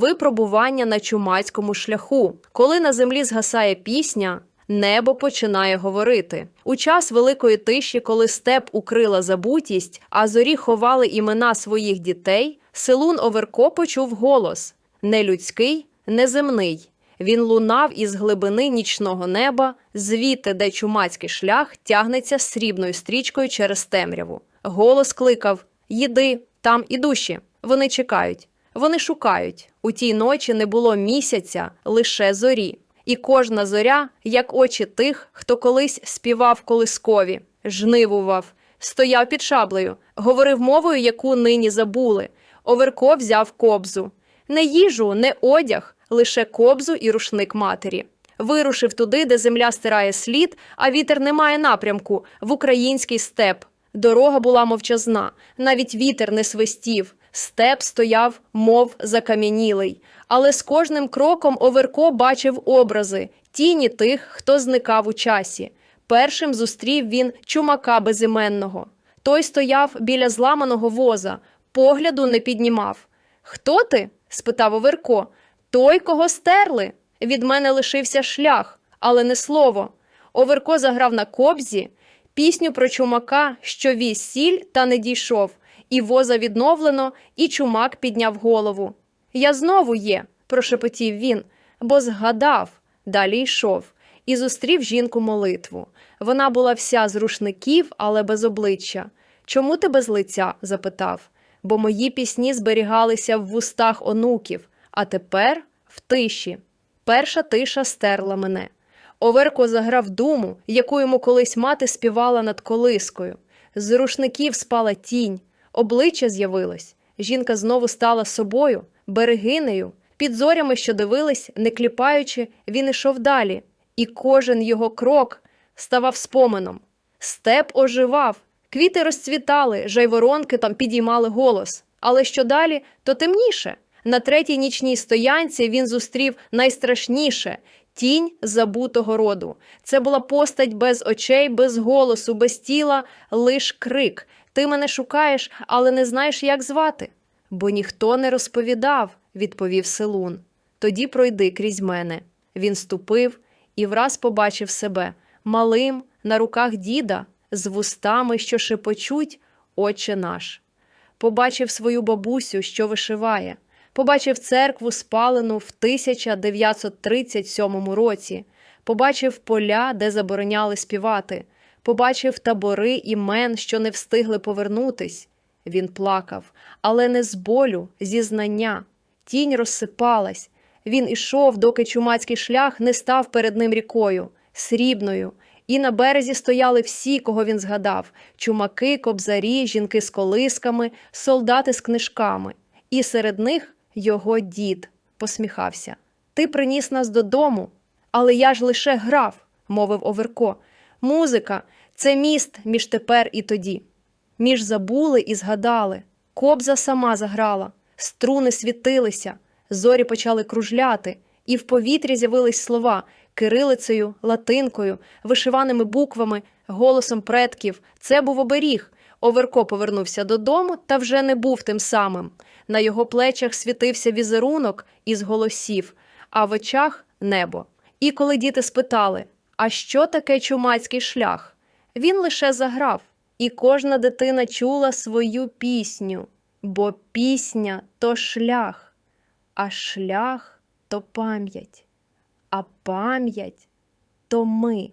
випробування на чумацькому шляху. Коли на землі згасає пісня, небо починає говорити. У час великої тиші, коли степ укрила забутість, а зорі ховали імена своїх дітей, Селун Оверко почув голос не людський, неземний. Він лунав із глибини нічного неба, звідти, де чумацький шлях тягнеться срібною стрічкою через темряву. Голос кликав: Їди, там і душі. Вони чекають, вони шукають. У тій ночі не було місяця, лише зорі. І кожна зоря, як очі тих, хто колись співав колискові, жнивував, стояв під шаблею, говорив мовою, яку нині забули. Оверко взяв кобзу. Не їжу, не одяг, лише кобзу і рушник матері. Вирушив туди, де земля стирає слід, а вітер не має напрямку в український степ. Дорога була мовчазна, навіть вітер не свистів. Степ стояв, мов закам'янілий. Але з кожним кроком Оверко бачив образи, тіні тих, хто зникав у часі. Першим зустрів він чумака безіменного. Той стояв біля зламаного воза, погляду не піднімав. Хто ти? спитав Оверко. Той, кого стерли. Від мене лишився шлях, але не слово. Оверко заграв на кобзі пісню про чумака, що віз сіль та не дійшов, і воза відновлено, і чумак підняв голову. Я знову є, прошепотів він, бо згадав, далі йшов, і зустрів жінку молитву. Вона була вся з рушників, але без обличчя. Чому ти без лиця? запитав. Бо мої пісні зберігалися в вустах онуків, а тепер в тиші. Перша тиша стерла мене. Оверко заграв думу, яку йому колись мати співала над колискою. З рушників спала тінь, обличчя з'явилось. Жінка знову стала собою, берегинею. Під зорями, що дивились, не кліпаючи, він ішов далі, і кожен його крок ставав споменом. Степ оживав, квіти розцвітали, жайворонки там підіймали голос. Але що далі, то темніше. На третій нічній стоянці він зустрів найстрашніше тінь забутого роду. Це була постать без очей, без голосу, без тіла, лиш крик. Ти мене шукаєш, але не знаєш, як звати. Бо ніхто не розповідав, відповів Селун. Тоді пройди крізь мене. Він ступив і враз побачив себе малим на руках діда, з вустами, що шепочуть, Отче наш. Побачив свою бабусю, що вишиває, побачив церкву, спалену в 1937 році, побачив поля, де забороняли співати, побачив табори імен, що не встигли повернутись. Він плакав, але не з болю, зі знання. Тінь розсипалась. Він ішов, доки чумацький шлях не став перед ним рікою, срібною. І на березі стояли всі, кого він згадав: чумаки, кобзарі, жінки з колисками, солдати з книжками. І серед них його дід посміхався. Ти приніс нас додому, але я ж лише грав, мовив Оверко. Музика це міст між тепер і тоді. Між забули і згадали. Кобза сама заграла, струни світилися, зорі почали кружляти, і в повітрі з'явились слова кирилицею, латинкою, вишиваними буквами, голосом предків. Це був оберіг. Оверко повернувся додому та вже не був тим самим. На його плечах світився візерунок із голосів, а в очах небо. І коли діти спитали, а що таке чумацький шлях? Він лише заграв, і кожна дитина чула свою пісню, бо пісня то шлях, а шлях то пам'ять, а пам'ять то ми.